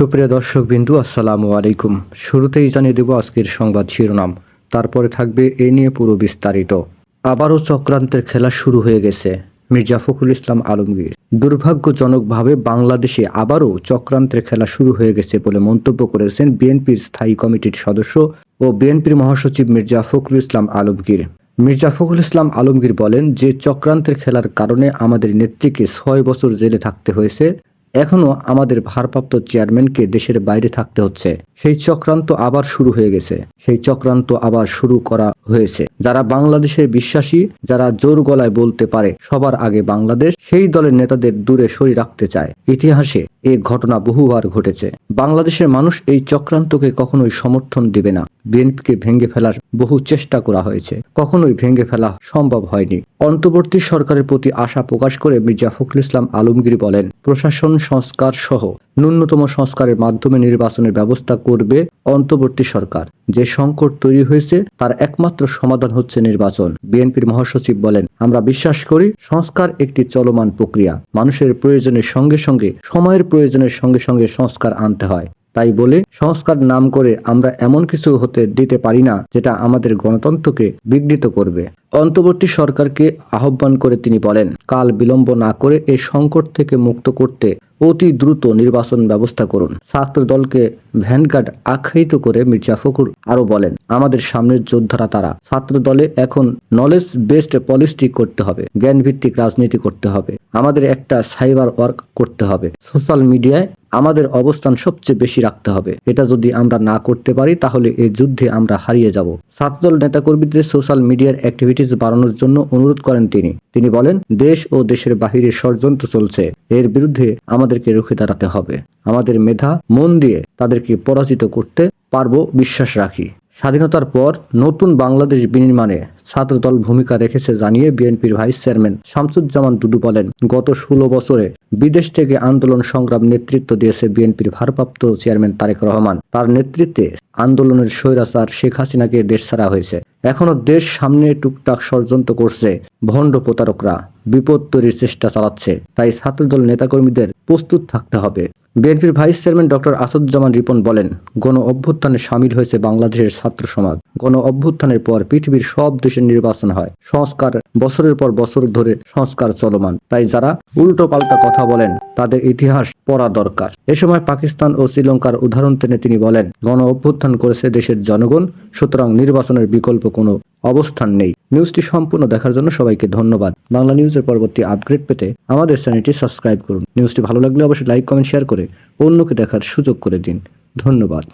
সুপ্রিয় দর্শক বিন্দু আসসালামু আলাইকুম। শুরুতেই জানিয়ে দেব আজকের সংবাদ শিরোনাম। তারপরে থাকবে এ নিয়ে পুরো বিস্তারিত। আবারও চক্রান্তের খেলা শুরু হয়ে গেছে। মির্জা ফখরুল ইসলাম আলমগীর। দুর্ভাগ্যজনকভাবে বাংলাদেশে আবারও চক্রান্তের খেলা শুরু হয়ে গেছে বলে মন্তব্য করেছেন বিএনপির স্থায়ী কমিটির সদস্য ও বিএনপির মহাসচিব মির্জা ফখরুল ইসলাম আলমগীর। মির্জা ফখরুল ইসলাম আলমগীর বলেন যে, চক্রান্তের খেলার কারণে আমাদের নেত্রীকে ছয় বছর জেলে থাকতে হয়েছে। এখনও আমাদের ভারপ্রাপ্ত চেয়ারম্যানকে দেশের বাইরে থাকতে হচ্ছে। সেই চক্রান্ত আবার শুরু হয়ে গেছে। সেই চক্রান্ত আবার শুরু করা হয়েছে। যারা বাংলাদেশের বিশ্বাসী, যারা জোর গলায় বলতে পারে সবার আগে বাংলাদেশ, সেই দলের নেতাদের দূরে সরিয়ে রাখতে চায়। ইতিহাসে এই ঘটনা বহুবার ঘটেছে। বাংলাদেশের মানুষ এই চক্রান্তকে কখনোই সমর্থন দিবে না। বিএনপিকে ভেঙে ফেলার বহু চেষ্টা করা হয়েছে। কখনোই ভেঙে ফেলা সম্ভব হয়নি। অন্তর্বর্তী সরকারের প্রতি আশা প্রকাশ করে মির্জা ফখরুল ইসলাম আলমগীর বলেন, প্রশাসন, সংস্কার সহ ন্যূনতম সংস্কারের মাধ্যমে নির্বাচনের ব্যবস্থা করবে অন্তর্বর্তী সরকার। যে সংকট তৈরি হয়েছে, তার একমাত্র সমাধান হচ্ছে নির্বাচন। বিএনপির মহাসচিব বলেন, আমরা বিশ্বাস করি সংস্কার একটি চলমান প্রক্রিয়া। মানুষের প্রয়োজনের সঙ্গে সঙ্গে, সময়ের প্রয়োজনের সঙ্গে সঙ্গে সংস্কার আনতে হয়। তাই বলে, সংস্কার নাম করে আমরা এমন কিছু হতে দিতে পারি না, যেটা আমাদের গণতন্ত্রকে বিঘ্নিত করবে। অন্তর্বর্তী সরকারকে আহ্বান করে তিনি বলেন, কাল বিলম্ব না করে এই সংকট থেকে মুক্ত করতে অতি দ্রুত নির্বাচন ব্যবস্থা করুন। ছাত্র দলকে ভ্যানগার্ড আখ্যায়িত করে মির্জা ফখরুল আরও বলেন, আমাদের সামনের যোদ্ধারা তারা। ছাত্র দলে এখন নলেজ বেসড পলিসি করতে হবে জ্ঞান ভিত্তিক রাজনীতি করতে হবে, আমাদের একটা সাইবার ওয়ার্ক করতে হবে। সোশ্যাল মিডিয়ায় আমাদের অবস্থান সবচেয়ে বেশি রাখতে হবে। এটা যদি আমরা না করতে পারি, তাহলে এই যুদ্ধে আমরা হারিয়ে যাব। ছাত্রদল নেতাকর্মীদের সোশ্যাল মিডিয়ার অ্যাক্টিভিটিস বাড়ানোর জন্য অনুরোধ করেন তিনি। তিনি বলেন, দেশ ও দেশের বাহিরে ষড়যন্ত্র চলছে। এর বিরুদ্ধে আমাদেরকে রুখে দাঁড়াতে হবে। আমাদের মেধা, মন দিয়ে তাদেরকে পরাজিত করতে পারব, বিশ্বাস রাখি। স্বাধীনতার পর নতুন বাংলাদেশ বিনির্মাণে ছাত্রদল ভূমিকা রেখেছে জানিয়ে বিএনপির ভাইস চেয়ারম্যান শামসুজ্জামান দুদু বলেন, গত ষোলো বছরে বিদেশ থেকে আন্দোলন সংগ্রাম নেতৃত্ব দিয়েছে বিএনপির ভারপ্রাপ্ত চেয়ারম্যান তারেক রহমান। তার নেতৃত্বে আন্দোলনের স্বৈরাচার শেখ হাসিনাকে দেশ ছাড়া হয়েছে। এখনও দেশ সামনে টুকটাক ষড়যন্ত্র করছে ভণ্ড প্রতারকরা। বিপদ তৈরির চেষ্টা চালাচ্ছে। তাই ছাত্রদল নেতাকর্মীদের প্রস্তুত থাকতে হবে। বিএনপির vice chairman doctor Asaduzzaman Ripon বলেন, গণ অভ্যুত্থানে সামিল হয়েছে বাংলাদেশের ছাত্র সমাজ। গণ অভ্যুত্থানের পর পৃথিবীর সব দেশের নির্বাচন হয়। সংস্কার বছরের পর বছর ধরে সংস্কার চলমান। তাই যারা উল্টো পাল্টা কথা বলেন, তাদের ইতিহাস পড়া দরকার। এ সময় পাকিস্তান ও শ্রীলঙ্কার উদাহরণ টেনে তিনি বলেন, গণ অভ্যুত্থান করেছে দেশের জনগণ, সুতরাং নির্বাচনের বিকল্প কোনো অবস্থান নেই। নিউজটি সম্পূর্ণ দেখার জন্য সবাইকে ধন্যবাদ। বাংলা নিউজের পরবর্তী আপগ্রেড পেতে আমাদের চ্যানেলটি সাবস্ক্রাইব করুন। নিউজটি ভালো লাগলে অবশ্যই লাইক, কমেন্ট, শেয়ার করে অন্যকে দেখার সুযোগ করে দিন। ধন্যবাদ।